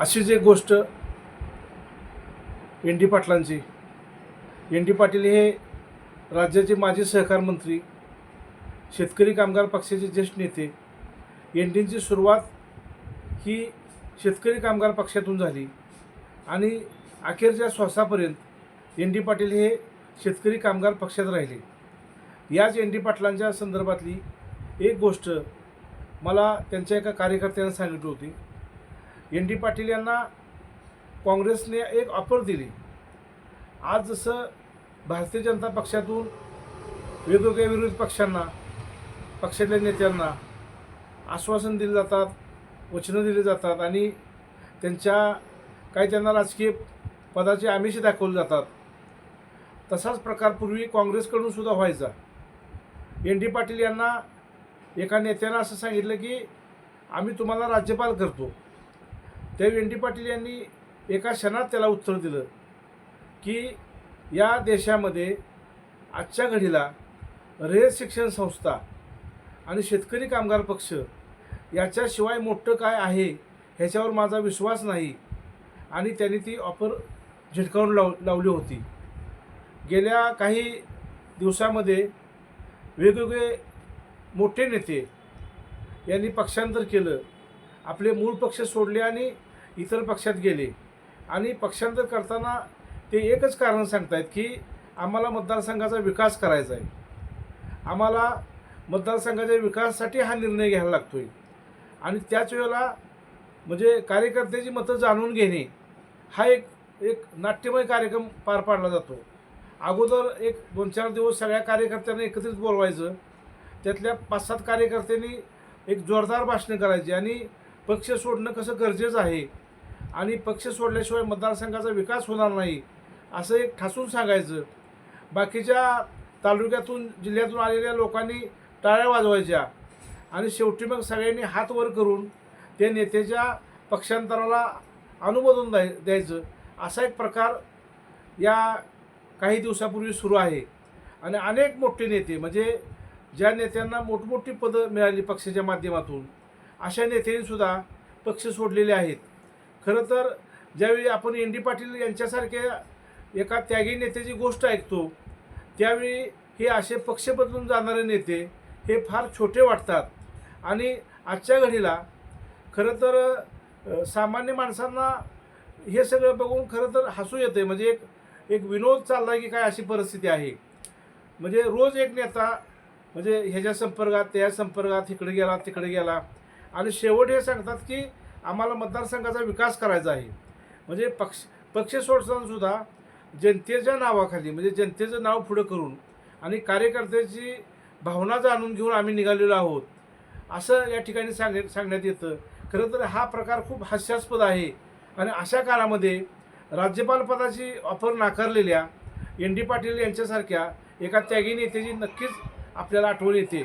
अशीच एक गोष्ट एन डी पाटलांची एन डी पाटील हे राज्याचे माजी सहकार मंत्री शेतकरी कामगार पक्षाचे ज्येष्ठ नेते एन डीची सुरुवात ही शेतकरी कामगार पक्षातून झाली आणि अखेरच्या श्वासापर्यंत एन डी पाटील हे शेतकरी कामगार पक्षात राहिले. याच एन डी पाटलांच्या संदर्भातली एक गोष्ट मला त्यांच्या एका कार्यकर्त्यानं सांगितली होती. एन डी पाटील यांना काँग्रेसने एक ऑफर दिली. आज जसं भारतीय जनता पक्षातून वेगवेगळ्या विरोधी पक्षांना पक्षातल्या नेत्यांना आश्वासन दिले जातात वचनं दिली जातात आणि त्यांच्या काही त्यांना राजकीय पदाचे आमिष दाखवले जातात. तसाच प्रकार पूर्वी काँग्रेसकडून सुद्धा व्हायचा. एन डी पाटील यांना एका नेत्यानं असं सांगितलं की आम्ही तुम्हाला राज्यपाल करतो. त्यावेळी एन पाटील यांनी एका क्षणात त्याला उत्तर दिलं की या देशामध्ये आजच्या घडीला रयत शिक्षण संस्था आणि शेतकरी कामगार पक्ष याच्याशिवाय मोठं काय आहे ह्याच्यावर माझा विश्वास नाही. आणि त्यांनी ती ऑफर झिटकावून लाव लावली होती. गेल्या काही दिवसामध्ये वेगवेगळे मोठे नेते यांनी पक्षांतर केलं. आपले मूळ पक्ष सोडले आणि इतर पक्षात गेले. आणि पक्षांतर करताना ते एकच कारण सांगतायत की आम्हाला मतदारसंघाचा विकास करायचा आहे. आम्हाला मतदारसंघाच्या विकासासाठी हा निर्णय घ्यायला लागतो आहे आणि त्याच वेळेला म्हणजे कार्यकर्त्याची मतं जाणून घेणे हा एक एक नाट्यमय कार्यक्रम पार पाडला जातो. अगोदर एक दोन चार दिवस सगळ्या कार्यकर्त्यांना एकत्रित बोलवायचं. त्यातल्या पाच सात कार्यकर्त्यांनी एक जोरदार भाषणं करायची आणि पक्ष सोडणं कसं गरजेचं आहे आणि पक्ष सोडल्याशिवाय मतदारसंघाचा विकास होणार नाही असं एक ठासून सांगायचं. बाकीच्या तालुक्यातून जिल्ह्यातून आलेल्या लोकांनी टाळ्या वाजवायच्या. आणि शेवटी मग सगळ्यांनी हात वर करून त्या नेत्याच्या पक्षांतराला अनुमोदन द्याय द्यायचं. असा एक प्रकार या काही दिवसापूर्वी सुरू आहे. आणि अनेक मोठे नेते म्हणजे ज्या नेत्यांना मोठमोठी पदं मिळाली पक्षाच्या माध्यमातून अशा नेत्यांनीसुद्धा पक्ष सोडलेले आहेत. खरं तर ज्यावेळी आपण एन डी पाटील यांच्यासारख्या एका त्यागी नेत्याची गोष्ट ऐकतो त्यावेळी हे असे पक्ष बदलून जाणारे नेते हे फार छोटे वाटतात. आणि आजच्या घडीला खरं तर सामान्य माणसांना हे सगळं बघून खरं तर हसू येते म्हणजे एक एक विनोद चालला की काय अशी परिस्थिती आहे. म्हणजे रोज एक नेता म्हणजे ह्याच्या संपर्कात त्या संपर्कात इकडे गेला तिकडे गेला. आणि शेवट हे सांगतात की आम्हाला मतदारसंघाचा विकास करायचा आहे. म्हणजे पक्ष पक्ष सोडतानासुद्धा जनतेच्या नावाखाली म्हणजे जनतेचं नाव पुढं करून आणि कार्यकर्त्याची भावना जाणून घेऊन आम्ही निघालेलो आहोत असं या ठिकाणी सांग सांगण्यात येतं. खरं तर हा प्रकार खूप हास्यास्पद आहे आणि अशा काळामध्ये राज्यपालपदाची ऑफर नाकारलेल्या एन डी पाटील यांच्यासारख्या एका त्यागी नेत्याची नक्कीच आपल्याला आठवण येते.